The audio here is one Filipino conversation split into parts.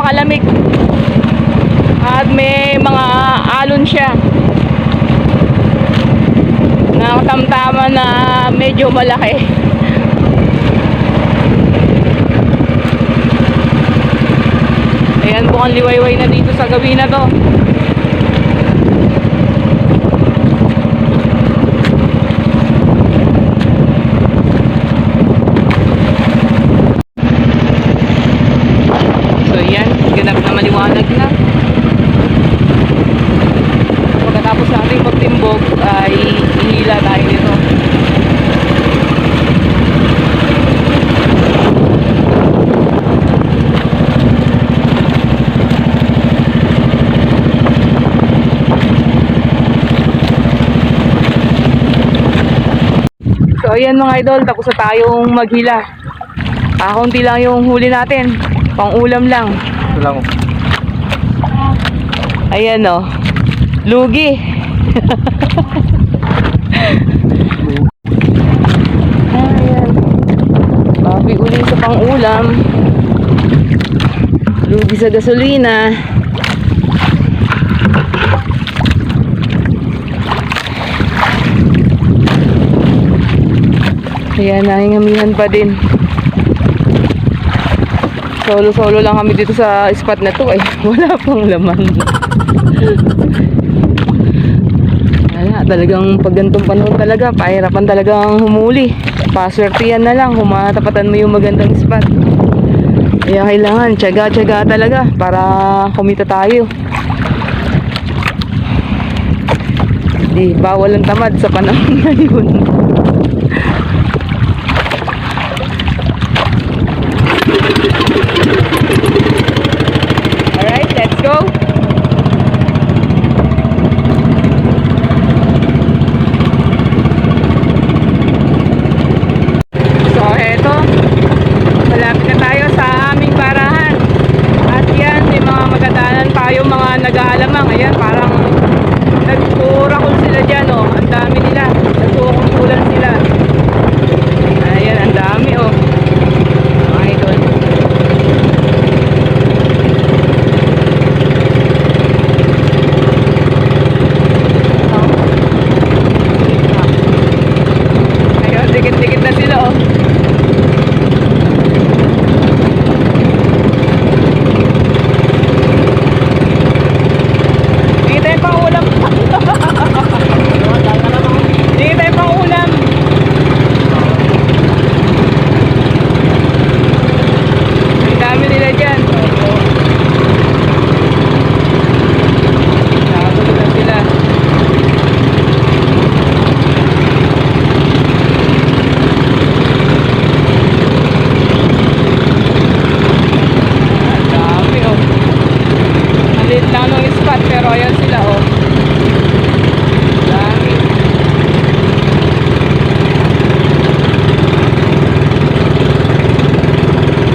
napakalamig. At may mga alon siya. Nakatamtama na medyo malaki. Ayan po ang liwayway na dito sa gabi na to. So yan, ganap na maliwanag na. Pagkatapos natin magtimbog ay ihila tayo nito. So ayan mga idol, tapos na tayong maghila. Ah, konti lang yung huli natin. Pang ulam lang. Ito lang. Ayan o. Lugi. Ayan. Papi uli sa pang-ulam. Lugi sa gasolina. Ayan, nahingamihan pa din. Solo-solo lang kami dito sa spot na to eh. Wala pang laman. Wala, talagang pag ganitong panahon talaga, pahirapan talagang humuli. Paswertihan na lang, humatapatan mo yung magandang spot. Kaya kailangan, tiyaga-tiyaga talaga para kumita tayo. Di, bawal ang tamad sa panahon ngayon. Alright, let's go. So, eto. Malapit na tayo sa aming barahan. At yan, may mga magadanan tayo, mga nag-aalamang. Ayan, parang nagpurakol sila dyan, oh. Ang dami nila. Nagkukumpulan sila. Ayan, ang dami, oh. Mga idol. Ayun, dikit-dikit na sila, oh. Hindi tayo pang ulam. Hindi tayo pang ulam. Ang dami nila dyan. Nakatulog na sila. Ang dami oh. Maliit lang nung spot pero ayan sila oh. Dami.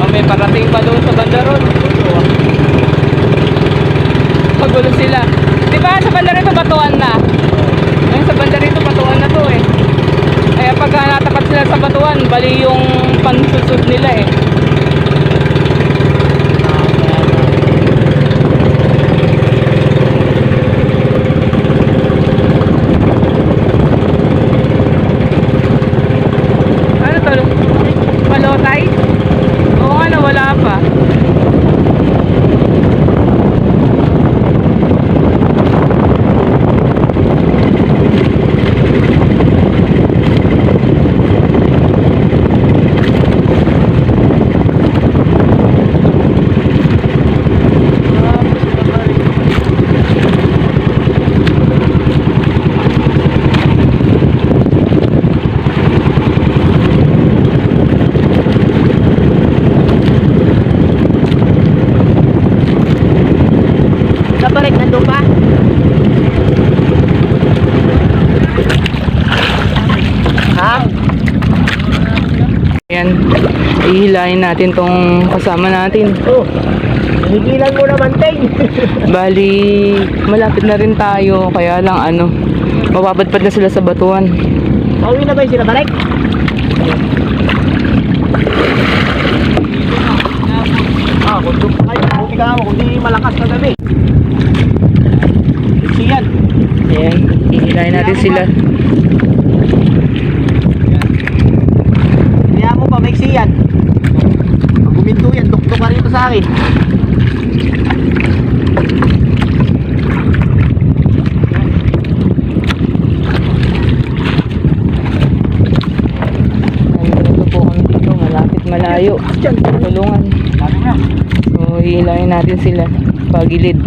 Oh, may parating pa doon sa banda ron. Magulo sila. Di ba sa banda rito batuan na? Ngayon sa banda rito batuan na to eh. Kaya pag natapat sila sa batuan, bali yung pansusud nila eh. Ano to? Malotay? Oo nga, nawala pa. Kapalit na doon pa? Ha? Ayan, ihilahin natin tong kasama natin. Oh. Hinigilan mo naman, Teng. Bali, malapit na rin tayo, kaya lang ano, mababadpad na sila sa batuan. Pauwi na ba sila balik? Oh. kung kayo, buti ka ako, kundi malakas na gabi. Siyan. Ayan, hihilahin natin sila. Kaya mo pa, may siyan. Pag guminto yan, tuktok ka rito sa akin. Nandito po kami dito, malayo. Tulungan. So, hihilahin natin sila. Pagilid.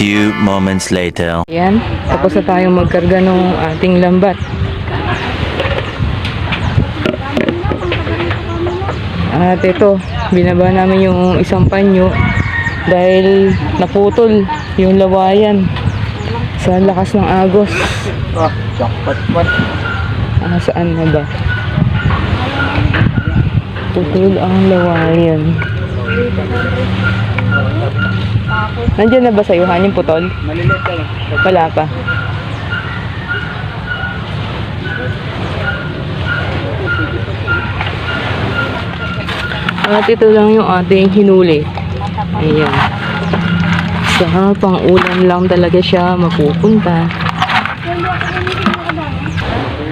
Few moments later. Ayan, tapos na tayong magkarga ng ating lambat. At ito, binaba namin yung isang panyo dahil naputol yung lawayan sa lakas ng agos. Ah, jackpot man. Ah, saan na ba? Putol ang lawayan. Nandiyan na ba sa yuhan yung putol? Malilit ka lang. Wala pa. At ito lang yung ating hinuli. Ayan. Sa pang-ulam lang talaga siya mapupunta.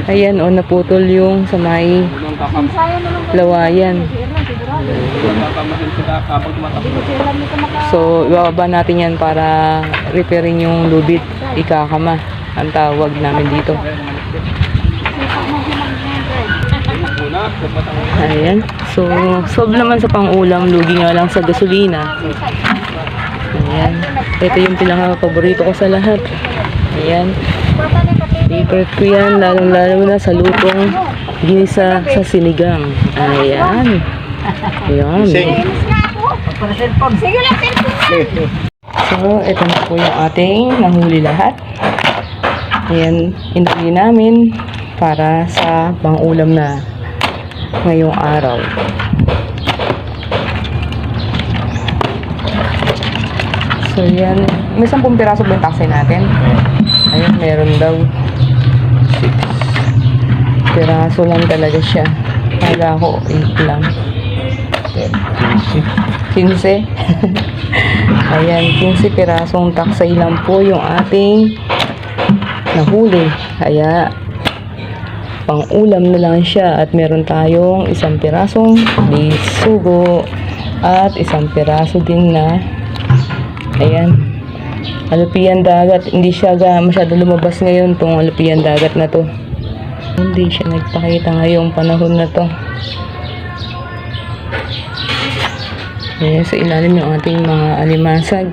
Ayan, o naputol yung sa may lawayan. So, ibababa natin yan para repairin yung lubid. Ikakama. Ang tawag namin dito. Ayan. So, solve naman sa pang-ulam. Lugi nga lang sa gasolina. Ayan. Ito yung pinaka-paborito ko sa lahat. Ayan. Favorite ko yan. Lalong-lalo na sa lutong ginisa sa sinigang. Ayan. Ayan. So, ito na po yung ating nahuli lahat. Ayan, inuli namin para sa pang-ulam na ngayong araw. So, yan. May 10 piraso ba yung taxi natin? Ayun, meron daw. 6 piraso lang talaga siya. Kala ko 8 lang. 15. Ayan, 15 pirasong taksay lang po yung ating nahuli. Kaya, pang ulam na lang siya at meron tayong isang pirasong bisugo at isang piraso din na ayan alupian dagat hindi siya ga, masyado lumabas ngayon tong alupian dagat na to hindi siya nagpakita ngayong panahon na to ayan sa ilalim yung ating mga alimasag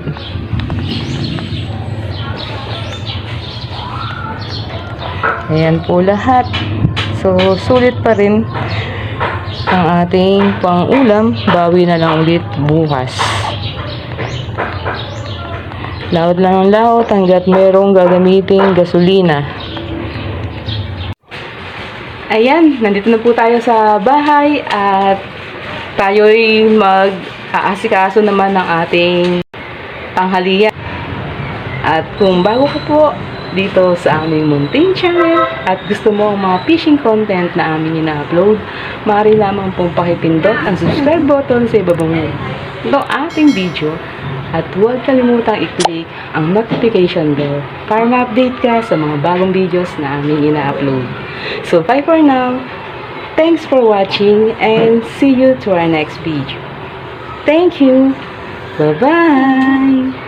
Ayan po lahat. So, sulit pa rin ang ating pang-ulam. Bawi na lang ulit bukas. Laot lang ang laot hanggat merong gagamiting gasolina. Ayan, nandito na po tayo sa bahay at tayo'y mag-aasikaso naman ng ating tanghalian. At kung bago ka po dito sa aming Mountain Channel at gusto mo ang mga fishing content na aming ina-upload, maaari lamang pong pakipindot ang subscribe button sa ibabang ng ating video at huwag kalimutang i-click ang notification bell para ma-update ka sa mga bagong videos na aming ina-upload. So bye for now. Thanks for watching and see you to our next video. Thank you. Bye-bye.